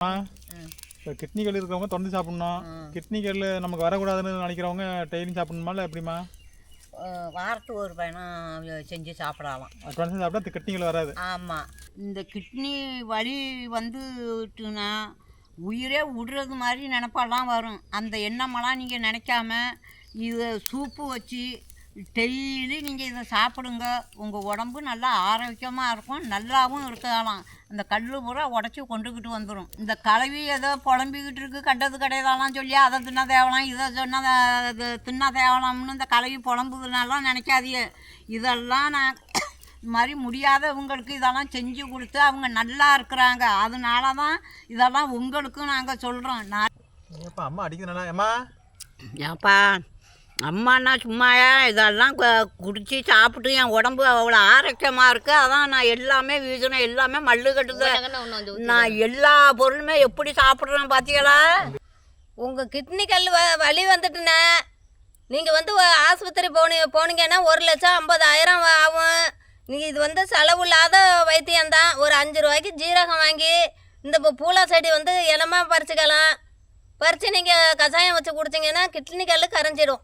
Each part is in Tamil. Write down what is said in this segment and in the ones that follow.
இப்போ கிட்னி கல் இருக்கிறவங்க தொடர்ந்து சாப்பிடணும் கிட்னி கல் நமக்கு வரக்கூடாதுன்னு நினைக்கிறவங்க டெய்லியும் சாப்பிடணுமா இல்லை எப்படிமா வாரத்துக்கு ஒரு பயணம் செஞ்சு சாப்பிடலாம். தொடர்ந்து சாப்பிட்டா கிட்னி கல் வராது. ஆமாம் இந்த கிட்னி வலி வந்துட்டுனா உயிரே விடுறது மாதிரி நினப்பெல்லாம் வரும். அந்த எண்ணமெல்லாம் நீங்கள் நினைக்காம இதை சூப்பு வச்சு டெய்லி நீங்கள் இதை சாப்பிடுங்க. உங்கள் உடம்பு நல்லா ஆரோக்கியமாக இருக்கும். நல்லாவும் இருக்கலாம். அந்த கல் பூரா உடச்சி கொண்டுக்கிட்டு வந்துடும் இந்த கலவி ஏதோ புலம்பிக்கிட்டு இருக்கு. கண்டது கிடையாதெல்லாம் சொல்லி அதை தின்னா தேவலாம் இதை சொன்னால் இது தின்னா தேவலாம்னு இந்த கலவி புலம்புதுனாலாம் நினைக்காதீங்க. இதெல்லாம் நான் இது மாதிரி முடியாதவங்களுக்கு இதெல்லாம் செஞ்சு கொடுத்து அவங்க நல்லா இருக்கிறாங்க. அதனால தான் இதெல்லாம் உங்களுக்கும் நாங்கள் சொல்கிறோம் நான் ஏப்பா அம்மா அடிக்கிறேன்னா ஏம்மா? ஏப்பா அம்மானா சும்மாயா இதெல்லாம் கு- குடிச்சு சாப்பிட்டு என் உடம்பு அவ்வளோ ஆரோக்கியமாக இருக்குது அதான் நான் எல்லாமே வீசணும் எல்லாமே மல்லு கட்டுது. நான் எல்லா பொருளுமே எப்படி சாப்பிட்றேன் பார்த்தீங்களா உங்கள் கிட்னி கல் வ வலி வந்துட்டுண்ணே நீங்கள் வந்து ஆஸ்பத்திரி போனி போனீங்கன்னா ஒரு லட்சம் ஐம்பதாயிரம் ஆகும். நீங்கள் இது வந்து செலவு இல்லாத வைத்தியம்தான் ஒரு அஞ்சு ரூபாய்க்கு ஜீரகம் வாங்கி இந்த இப்போ பூலா செடி வந்து இளமா பறிச்சுக்கலாம். பறித்து நீங்கள் கஷாயம் வச்சு குடிச்சிங்கன்னா கிட்னி கல் கரைஞ்சிடும்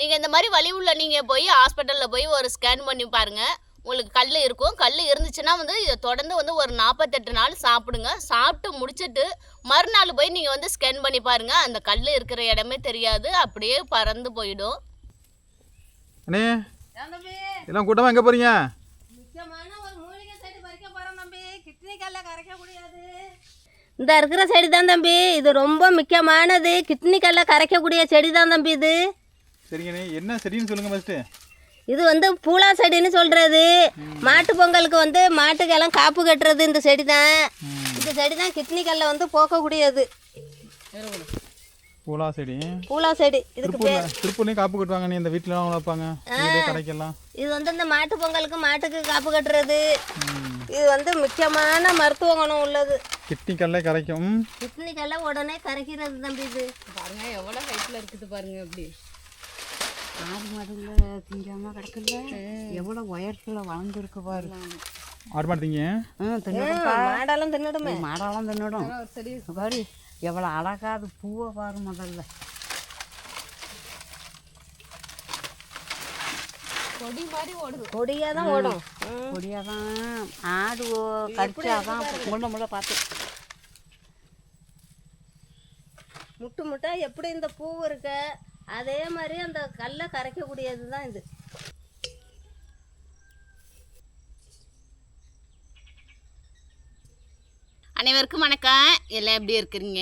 நீங்கள் இந்த மாதிரி வலி உள்ள நீங்கள் போய் ஹாஸ்பிட்டலில் போய் ஒரு ஸ்கேன் பண்ணி பாருங்கள் உங்களுக்கு கல் இருக்கும். கல் இருந்துச்சுன்னா வந்து இதை தொடர்ந்து வந்து ஒரு நாற்பத்தெட்டு நாள் சாப்பிடுங்க. சாப்பிட்டு முடிச்சிட்டு மறுநாள் போய் நீங்கள் வந்து ஸ்கேன் பண்ணி பாருங்கள் அந்த கல் இருக்கிற இடமே தெரியாது. அப்படியே பறந்து போயிடும். அண்ணே எல்லாம் கூட்டமாக எங்கே போகிறீங்க முக்கியமான ஒரு மூலிகை செடி பறிக்க போகிறோம் தம்பி. கிட்னி கல்லை கரைக்க முடியாது. இந்த இருக்கிற செடி தான் தம்பி. இது ரொம்ப முக்கியமானது. கிட்னி கல்லை கரைக்கக்கூடிய செடி தான் தம்பி இது. சரிங்கண்ணே. என்ன சரின்னு சொல்லுங்கள் ஃபஸ்ட்டு இது வந்து பூலா செடின்னு சொல்கிறது மாட்டு பொங்கலுக்கு வந்து மாட்டுக்கெல்லாம் காப்பு கட்டுறது இந்த செடி தான் இந்த செடி தான் கிட்னி கல்லை வந்து போக்கக்கூடியது. பூலா செடி. பூலா செடி. இதுக்கு பேர் திருப்பூரில் திருப்பூர்லேயும் காப்பு கட்டுவாங்க நீ இந்த வீட்டிலலாம் வளர்ப்பாங்க வீடு கடைக்கெல்லாம். இது வந்து இந்த மாட்டு பொங்கலுக்கு மாட்டுக்கு காப்பு கட்டுறது. இது வந்து முக்கியமான மருத்துவ குணம் உள்ளது. கிட்னி கல்லே கரைக்கும். கிட்னி கல்லை உடனே கரைக்கிறது தம்பி இது. பாருங்க எவ்வளோ ஹைட்டில் இருக்குது பாருங்க அப்படி. ஆடு மாடுல திங்காம கிடக்குல்ல. எவ்வளோ உயரத்தில் வளர்ந்துருக்கு பாரு. ஆடு மாட்டீங்க ம் தின்னுடும்பா மாடெல்லாம் தின்னுடுமே. மாடெல்லாம் தின்னுடும். பாரு எவ்வளோ அழகா அது பூவை பாரு முதல்ல. கொடி மாதிரி ஓடுது. கொடியாக தான் ஓடும். கொடியாதான் ஆடு ஓ- கடிச்சாதான் முள்ள முள்ள பார்த்து. முட்டு முட்டா எப்படி இந்த பூ இருக்க? அதே மாதிரி அந்த கல்லை கரைக்கக்கூடியது தான் இது. அனைவருக்கும் வணக்கம். எல்லாம் எப்படி இருக்கிறீங்க?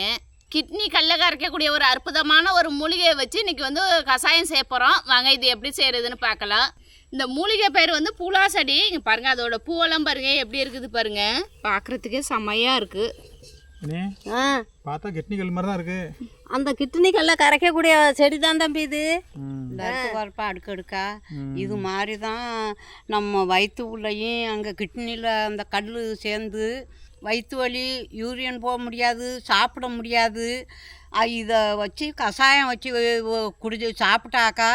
கிட்னி கல்ல கரைக்கக்கூடிய ஒரு அற்புதமான ஒரு மூலிகையை வச்சு இன்னைக்கு வந்து கஷாயம் செய்ய போகிறோம் வாங்க இது எப்படி செய்கிறதுன்னு பார்க்கலாம். இந்த மூலிகை பேர் வந்து பூலாசடி. இங்கே பாருங்க அதோட பூவெல்லாம் பாருங்க எப்படி இருக்குது பாருங்க. பார்க்குறதுக்கே செம்மையாக இருக்குது பார்த்தா கிட்னி கல் மாதிரி தான் இருக்குது அந்த கிட்னி கல்லை கரைக்கக்கூடிய செடி தான் தம்பி இது. வரப்பா அடுக்கடுக்கா இது மாதிரி தான் நம்ம வயிற்று உள்ளேயும் அங்கே கிட்னியில் அந்த கல் சேர்ந்து வயிற்று வலி யூரியன் போக முடியாது சாப்பிட முடியாது. இதை வச்சு கஷாயம் வச்சு குடிச்சு சாப்பிட்டாக்கா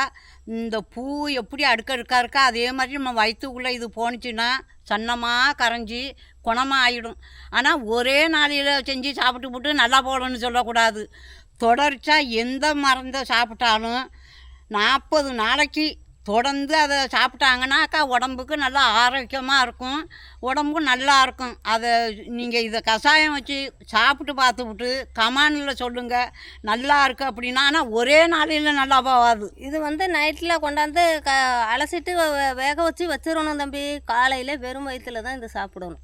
இந்த பூ எப்படி அடுக்கடுக்கா இருக்கா அதே மாதிரி நம்ம வயிற்றுக்குள்ளே இது போணுச்சுன்னா சன்னமாக கரைஞ்சி குணமாக ஆகிடும் ஆனால் ஒரே நாளையில் செஞ்சு சாப்பிட்டு போட்டு நல்லா போடணும்னு சொல்லக்கூடாது. தொடர்ச்சியாக எந்த மருந்தை சாப்பிட்டாலும் நாற்பது நாளைக்கு தொடர்ந்து அதை சாப்பிட்டாங்கன்னாக்கா உடம்புக்கு நல்லா ஆரோக்கியமாக இருக்கும். உடம்பும் நல்லா இருக்கும். அதை நீங்கள் இதை கஷாயம் வச்சு சாப்பிட்டு பார்த்துவிட்டு கமானில் சொல்லுங்கள் நல்லா இருக்கு அப்படின்னா ஆனால் ஒரே நாளையில் நல்லா போகாது. இது வந்து நைட்டில் கொண்டாந்து க அலசிட்டு வேக வச்சு வச்சிடணும் தம்பி. காலையில் வெறும் வயிற்றில் தான் இதை சாப்பிடணும்.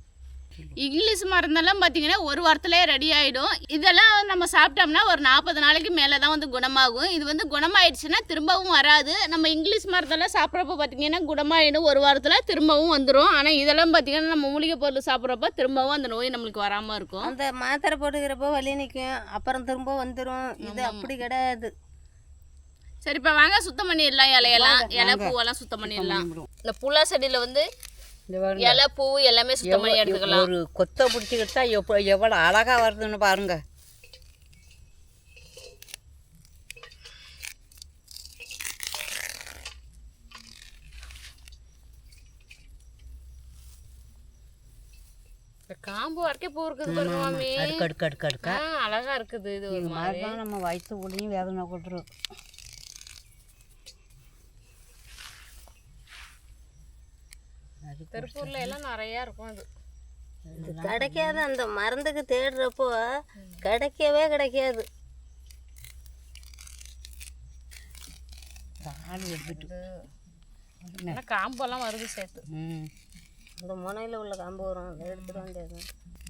இங்கிலீஷ் மருந்தெல்லாம் பார்த்தீங்கன்னா ஒரு வாரத்திலே ரெடி ஆகிடும் இதெல்லாம் நம்ம சாப்பிட்டோம்னா ஒரு நாற்பது நாளைக்கு மேலே தான் வந்து குணமாகும். இது வந்து குணமாயிடுச்சுன்னா திரும்பவும் வராது. நம்ம இங்கிலீஷ் மருந்தெல்லாம் சாப்பிட்றப்ப பார்த்தீங்கன்னா குணமாயிடும். ஒரு வாரத்தில் திரும்பவும் வந்துடும் ஆனால் இதெல்லாம் பார்த்தீங்கன்னா நம்ம மூலிகை பொருள் சாப்பிட்றப்ப திரும்பவும் அந்த நோய் நம்மளுக்கு வராமல் இருக்கும். அந்த மாத்திரை போட்டுக்கிறப்போ வலி நிற்கும் அப்புறம் திரும்ப வந்துடும் இது அப்படி கிடையாது. சரி இப்போ வாங்க சுத்தம் பண்ணிடலாம் இலையெல்லாம். இலை பூவெல்லாம் சுத்தம் பண்ணிடலாம். இந்த புல்லா செடியில் வந்து. இலை பூ எல்லாமே சுத்தம் பண்ணி எடுத்துக்கலாம். ஒரு கொத்தை பிடிச்சிக்கிட்டா எப்போ எவ்வளோ அழகாக வருதுன்னு பாருங்க. காம்பு வரைக்கும் பூ இருக்குது பாருங்க மாமி. அடுக்கு அடுக்கு அடுக்கு அடுக்கா. அழகா இருக்குது இது ஒரு மாதிரி. தான் நம்ம வயிற்று உள்ளேயும் வேதனை கொடுத்துரும் திருப்பூர்ல எல்லாம் நிறைய இருக்கும் இது கிடைக்காது. அந்த மருந்துக்கு தேடுறப்போ கிடைக்கவே கிடைக்காது. எடுத்துட்டு. ஆனா காம்பெல்லாம் வருது சேர்த்து. ம். இந்த முனையில் உள்ள கம்பு வரும். அதை எடுத்துட்டு வந்தது அது.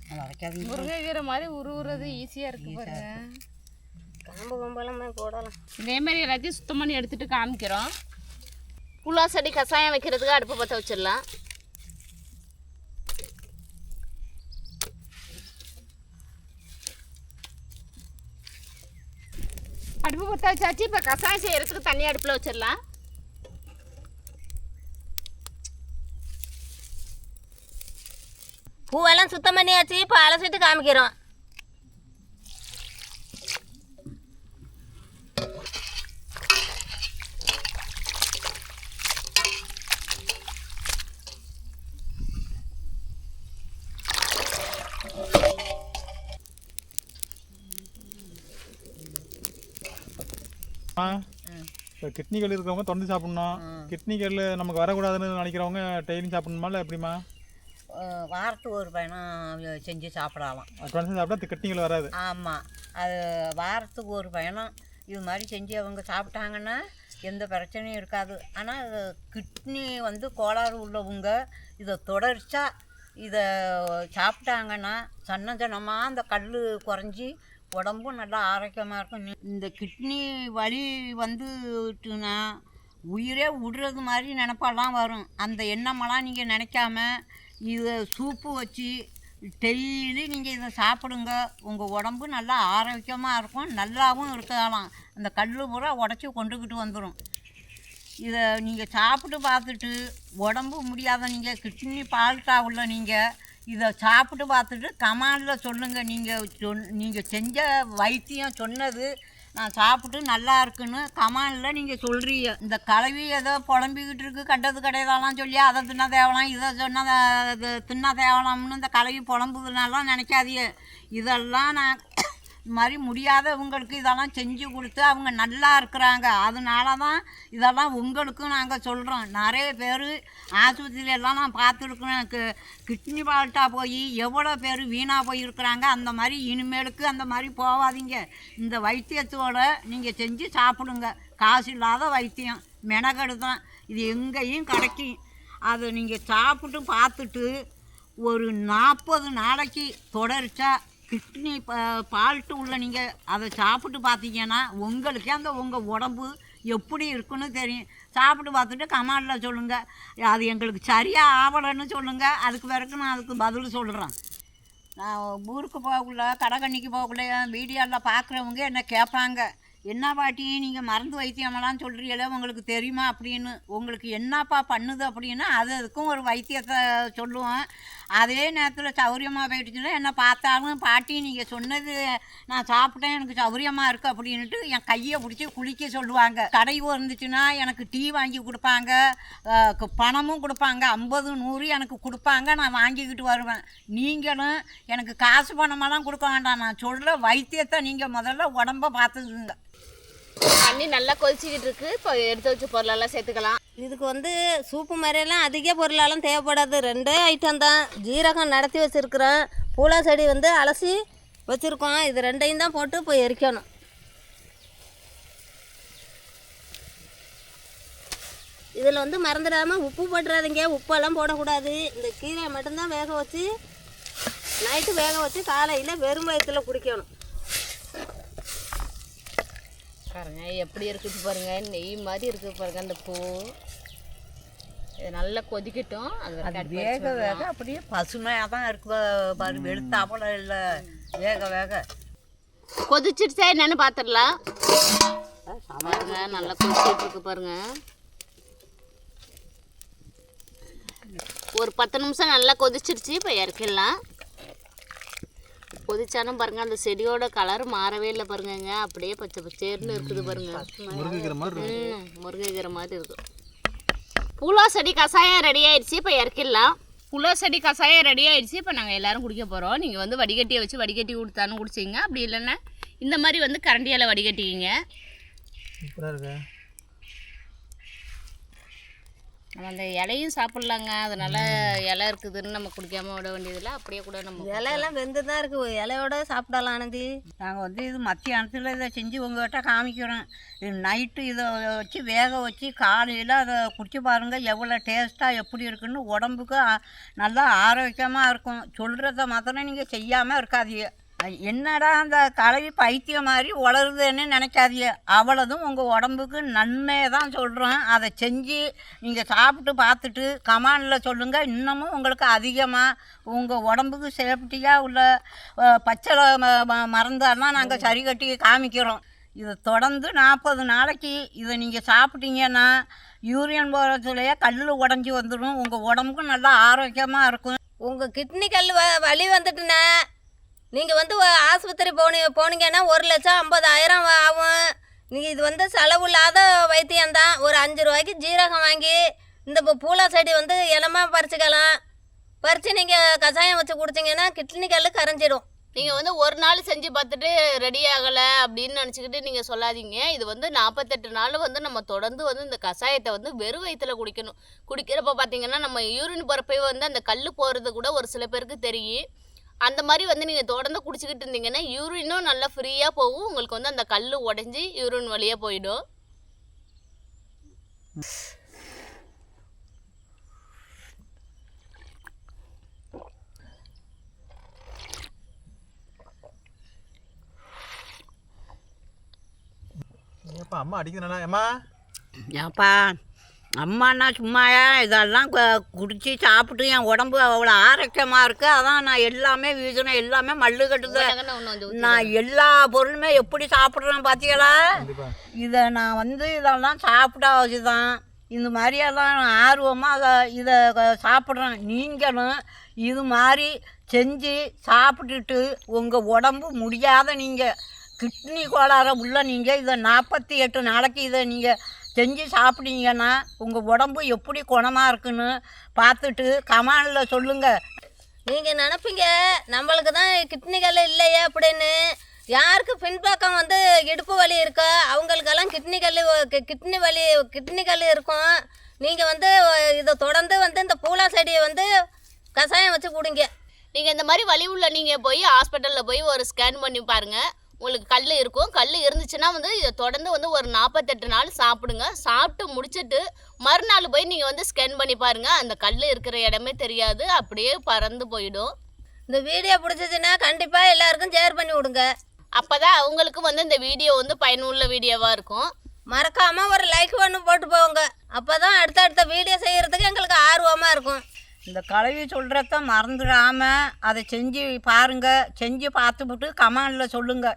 அரைக்காதீங்க முருங்கைக்கீரை மாதிரி உருவுறது ஈஸியா இருக்கு பாருங்க. கம்பு கம்பெல்லாம் போடலாம். இதே மாதிரி எல்லாத்தையும் சுத்தம் பண்ணி எடுத்துட்டு காமிக்கிறோம். புலா செடி கஷாயம் வைக்கிறதுக்கு அடுப்பு பற்ற வச்சிடலாம். அடுப்பு பற்ற வச்சாச்சு. இப்போ கசாயம் செய்யறதுக்கு தண்ணி அடுப்பில் வச்சிடலாம். பூவெல்லாம் சுத்தம் பண்ணியாச்சு. இப்போ அலசிட்டு காமிக்கிறோம். கிட்னி கல் இருக்கிறவங்க தொடர்ந்து சாப்பிடணும். கிட்னி கல் நமக்கு வரக்கூடாதுன்னு நினைக்கிறவங்க டெய்லியும் சாப்பிடணுமா இல்லை எப்படிமா வாரத்துக்கு ஒரு பயணம் செஞ்சு சாப்பிடலாம். தொடர்ந்து சாப்பிட்டா கிட்னி கல் வராது. ஆமாம் அது வாரத்துக்கு ஒரு பயணம். இது மாதிரி செஞ்சு அவங்க சாப்பிட்டாங்கன்னா எந்த பிரச்சனையும் இருக்காது. ஆனால் கிட்னி வந்து கோளாறு உள்ளவங்க இதை தொடர்ச்சியாக இதை சாப்பிட்டாங்கன்னா சன்ன சனமாக அந்த கல் குறைஞ்சி உடம்பும் நல்லா ஆரோக்கியமாக இருக்கும். இந்த கிட்னி வலி வந்துட்டுனா உயிரே விடுறது மாதிரி நினப்பெல்லாம் வரும். அந்த எண்ணமெல்லாம் நீங்கள் நினைக்காம இதை சூப்பு வச்சு டெய்லி நீங்கள் இதை சாப்பிடுங்க. உங்கள் உடம்பு நல்லா ஆரோக்கியமாக இருக்கும். நல்லாவும் இருக்கலாம். அந்த கல் பூரா உடச்சி கொண்டுக்கிட்டு வந்துடும் இதை நீங்கள் சாப்பிட்டு பார்த்துட்டு உடம்பு முடியாத நீங்கள் கிட்னி பால்ட்டாக உள்ள நீங்கள் இதை சாப்பிட்டு பார்த்துட்டு கமாண்டில் சொல்லுங்கள் நீங்கள் சொன் நீங்கள் செஞ்ச வைத்தியம் சொன்னது நான் சாப்பிட்டு நல்லா இருக்குன்னு கமாண்டில் நீங்கள் சொல்கிறீங்க இந்த கலவி ஏதோ புலம்பிக்கிட்டு இருக்கு கண்டது கிடையாதெல்லாம் சொல்லி அதை தின்ன தேவலாம் இதை சொன்னால் இது தின்னா தேவலாம்னு இந்த கலவி புலம்புதுனாலாம் நினைக்காதீங்க. இதெல்லாம் நான் இது மாதிரி முடியாதவங்களுக்கு இதெல்லாம் செஞ்சு கொடுத்து அவங்க நல்லா இருக்கிறாங்க. அதனால தான் இதெல்லாம் உங்களுக்கும் நாங்கள் சொல்கிறோம் நிறைய பேர் ஆஸ்பத்திரியெல்லாம் நான் பார்த்துருக்குறேன் கிட்னி பால்ட்டாக போய் எவ்வளோ பேர் வீணாக போயிருக்கிறாங்க. அந்த மாதிரி இனிமேலுக்கு அந்த மாதிரி போகாதீங்க இந்த வைத்தியத்தோட நீங்கள் செஞ்சு சாப்பிடுங்க. காசு இல்லாத வைத்தியம். மெனக்கெடு தான். இது எங்கேயும் கிடைக்கும். அதை நீங்கள் சாப்பிட்டு பார்த்துட்டு ஒரு நாற்பது நாளைக்கு தொடர்ச்சா கிட்னி பால்ட்டு உள்ள நீங்கள் அதை சாப்பிட்டு பார்த்தீங்கன்னா உங்களுக்கே அந்த உங்கள் உடம்பு எப்படி இருக்குன்னு தெரியும். சாப்பிட்டு பார்த்துட்டு கமாண்டில் சொல்லுங்கள் அது எங்களுக்கு சரியாக ஆவலைன்னு சொல்லுங்கள் அதுக்கு பிறகு நான் அதுக்கு பதில் சொல்கிறேன் நான் ஊருக்கு போகக்குள்ள கடைக்கண்ணிக்கு போகக்குள்ள வீடியோவில் பார்க்குறவங்க என்ன கேட்பாங்க. என்ன பாட்டி நீங்கள் மருந்து வைத்தியமெல்லாம் சொல்கிறீங்களே உங்களுக்கு தெரியுமா? அப்படின்னு உங்களுக்கு என்னப்பா பண்ணுது? அப்படின்னா அது அதுக்கும் ஒரு வைத்தியத்தை சொல்லுவோம். அதே நேரத்தில் சௌரியமாக போயிடுச்சுன்னா என்ன பார்த்தாலும் பாட்டி நீங்கள் சொன்னது நான் சாப்பிட்டேன் எனக்கு சௌரியமாக இருக்குது அப்படின்ட்டு என் கையை பிடிச்சி குளிக்க சொல்லுவாங்க. கடை இருந்துச்சுன்னா எனக்கு டீ வாங்கி கொடுப்பாங்க. பணமும் கொடுப்பாங்க. ஐம்பது நூறு எனக்கு கொடுப்பாங்க. நான் வாங்கிக்கிட்டு வருவேன். நீங்களும் எனக்கு காசு பணமெல்லாம் கொடுக்க வேண்டாம். நான் சொல்கிற வைத்தியத்தை நீங்கள் முதல்ல உடம்ப பார்த்துக்குங்க. தண்ணி நல்லா கொதிச்சுக்கிட்டு இருக்கு. இப்போ எடுத்து வச்ச பொருளெல்லாம் சேர்த்துக்கலாம். இதுக்கு வந்து சூப்பு மாதிரியெல்லாம் அதிக பொருளெல்லாம் தேவைப்படாது. ரெண்டே ஐட்டம் தான். ஜீரகம் நடத்தி வச்சுருக்குறோம் பூலா செடி வந்து அலசி வச்சுருக்கோம். இது ரெண்டையும் தான் போட்டு இப்போ எரிக்கணும். இதில் வந்து மறந்துடாமல் உப்பு போட்டுறாதீங்க. உப்பெல்லாம் போடக்கூடாது. இந்த கீரை மட்டும்தான் வேக வச்சு நைட்டு வேக வச்சு காலையில் வெறும் வயத்தில் குடிக்கணும். பாருங்க எப்படி இருக்குது பாருங்க நெய் மாதிரி இருக்குது பாருங்க அந்த பூ. இது நல்லா கொதிக்கட்டும் அது வேக வேக அப்படியே பசுமையாக தான் இருக்குது பாரு வெளுத்தாப்புல இல்லை வேக வேக. கொதிச்சிடுச்சா என்னன்னு பார்த்துடலாம் பாருங்க நல்லா கொதிச்சிட்டு இருக்கு பாருங்க. ஒரு பத்து நிமிஷம் நல்லா கொதிச்சிருச்சு இப்போ இறக்கிடலாம். கொதிச்சாலும் பாருங்க அந்த செடியோட கலர் மாறவே இல்லை பாருங்கங்க. அப்படியே பச்சை பச்சேர்னு இருக்குது பாருங்க. முருங்கிற மாதிரி இருக்கு. ம் முருங்கைக்கீரை மாதிரி இருக்கு. பூலா செடி கஷாயம் ரெடி ஆயிடுச்சு இப்போ இறக்கிடலாம். புலோ செடி கஷாயம் ரெடி ஆயிடுச்சு இப்போ நாங்கள் எல்லாரும் குடிக்க போகிறோம் நீங்கள் வந்து வடிகட்டியை வச்சு வடிகட்டி கொடுத்தாலும் குடிச்சிங்க. அப்படி இல்லைன்னா இந்த மாதிரி வந்து கரண்டியால் வடிகட்டிக்கிங்க சூப்பராக இருக்கு நம்ம அந்த இலையும் சாப்பிட்லாங்க. அதனால இலை இருக்குதுன்னு நம்ம குடிக்காம விட வேண்டியதில்லை. அப்படியே கூட நம்ம இலையெல்லாம் வெந்து தான் இருக்குது இலையோட சாப்பிடலாம் ஆனந்தி நாங்கள் வந்து இது மத்தியானத்தில் இதை செஞ்சு உங்கள்கிட்ட காமிக்கிறோம். இது நைட்டு இதை வச்சு வேக வச்சு காலையில் அதை குடிச்சு பாருங்கள் எவ்வளோ டேஸ்ட்டாக எப்படி இருக்குன்னு உடம்புக்கு நல்லா ஆரோக்கியமாக இருக்கும். சொல்கிறத மாத்திரம் நீங்கள் செய்யாமல் இருக்காதீங்க. என்னடா அந்த தலைவி பைத்தியம் மாதிரி வளருதுன்னு நினைக்காதீங்க. அவ்வளோதும் உங்கள் உடம்புக்கு நன்மையை தான் சொல்கிறோம் அதை செஞ்சு நீங்கள் சாப்பிட்டு பார்த்துட்டு கமாண்டில் சொல்லுங்கள் இன்னமும் உங்களுக்கு அதிகமாக உங்கள் உடம்புக்கு சேஃப்டியாக உள்ள பச்சை ம- ம- மருந்தெல்லாம் நாங்கள் சரி கட்டி காமிக்கிறோம். இதை தொடர்ந்து நாற்பது நாளைக்கு இதை நீங்கள் சாப்பிட்டீங்கன்னா யூரியன் போகிறதுலையே கல் உடஞ்சி வந்துடும் உங்கள் உடம்புக்கும் நல்லா ஆரோக்கியமாக இருக்கும். உங்கள் கிட்னி கல் வ வலி வந்துட்டுண்ணே நீங்கள் வந்து ஆஸ்பத்திரி போனி போனீங்கன்னா ஒரு லட்சம் ஐம்பதாயிரம் ஆகும். நீங்கள் இது வந்து செலவு இல்லாத வைத்தியம்தான். ஒரு அஞ்சு ரூபாய்க்கு ஜீரகம் வாங்கி இந்த பூலா செடி வந்து இனமாக பறிச்சுக்கலாம். பறித்து நீங்கள் கஷாயம் வச்சு குடிச்சிங்கன்னா கிட்னி கல் கரைஞ்சிடும் நீங்கள் வந்து ஒரு நாள் செஞ்சு பார்த்துட்டு ரெடி ஆகலை அப்படின்னு நினச்சிக்கிட்டு நீங்கள் சொல்லாதீங்க. இது வந்து நாற்பத்தெட்டு நாள் வந்து நம்ம தொடர்ந்து வந்து இந்த கஷாயத்தை வந்து வெறும் வயிற்றுல குடிக்கணும். குடிக்கிறப்ப பார்த்தீங்கன்னா நம்ம யூரின் போகிறப்பவே வந்து அந்த கல் போகிறது கூட ஒரு சில பேருக்கு தெரியும். அந்த மாதிரி வந்து நீங்கள் தொடர்ந்து குடிச்சிக்கிட்டு இருந்தீங்கன்னா யூரினும் நல்லா ஃப்ரீயாக போகும். உங்களுக்கு வந்து அந்த கல் உடஞ்சி யூரின் வழியாக போயிடும். ஏப்பா அம்மா அடிக்கிறேன்னா அம்மா ஏப்பா அம்மானா சும்மாயா இதெல்லாம் கு- குடிச்சு சாப்பிட்டு என் உடம்பு அவ்வளோ ஆரோக்கியமாக இருக்குது அதான் நான் எல்லாமே வீசுனேன் எல்லாமே மல்லு கட்டுது. நான் எல்லா பொருளுமே எப்படி சாப்பிட்றேன் பார்த்தீங்களா இதை நான் வந்து இதெல்லாம் சாப்பிட தான் இந்த மாதிரியெல்லாம் நான் ஆர்வமாக அதை இதை சாப்பிட்றேன். நீங்களும் இது மாதிரி செஞ்சு சாப்பிட்டுட்டு உங்கள் உடம்பு முடியாத நீங்கள் கிட்னி கோளாறு உள்ள நீங்கள் இதை நாற்பத்தி எட்டு நாளைக்கு இதை நீங்கள் செஞ்சு சாப்பிட்டீங்கன்னா உங்கள் உடம்பு எப்படி குணமாக இருக்குன்னு பார்த்துட்டு கமானில் சொல்லுங்கள் நீங்கள் நினப்பீங்க நம்மளுக்கு தான் கிட்னி கல் இல்லையே அப்படின்னு. யாருக்கு பின்பக்கம் வந்து இடுப்பு வலி இருக்கோ? அவங்களுக்கெல்லாம் கிட்னி கல் கிட்னி வலி கிட்னி கல் இருக்கும். நீங்கள் வந்து இதை தொடர்ந்து வந்து இந்த பூலா செடியை வந்து கஷாயம் வச்சு குடிங்க. நீங்கள் இந்த மாதிரி வலி உள்ள நீங்கள் போய் ஹாஸ்பிட்டலில் போய் ஒரு ஸ்கேன் பண்ணி பாருங்கள் உங்களுக்கு கல் இருக்கும். கல் இருந்துச்சுன்னா வந்து இதை தொடர்ந்து வந்து ஒரு நாற்பத்தெட்டு நாள் சாப்பிடுங்க. சாப்பிட்டு முடிச்சிட்டு மறுநாள் போய் நீங்கள் வந்து ஸ்கேன் பண்ணி பாருங்கள் அந்த கல் இருக்கிற இடமே தெரியாது. அப்படியே பறந்து போயிடும். இந்த வீடியோ பிடிச்சிச்சின்னா கண்டிப்பாக எல்லாருக்கும் ஷேர் பண்ணி விடுங்க. அப்போ தான் அவங்களுக்கு வந்து இந்த வீடியோ வந்து பயனுள்ள வீடியோவாக இருக்கும். மறக்காமல் ஒரு லைக் ஒன்று போட்டு போங்க. அப்போ தான் அடுத்தடுத்த வீடியோ செய்கிறதுக்கு எங்களுக்கு ஆர்வமாக இருக்கும். இந்த கலவி சொல்கிறத மறந்துடாமல் அதை செஞ்சு பாருங்கள் செஞ்சு பார்த்துப்புட்டு கமாண்டில் சொல்லுங்கள்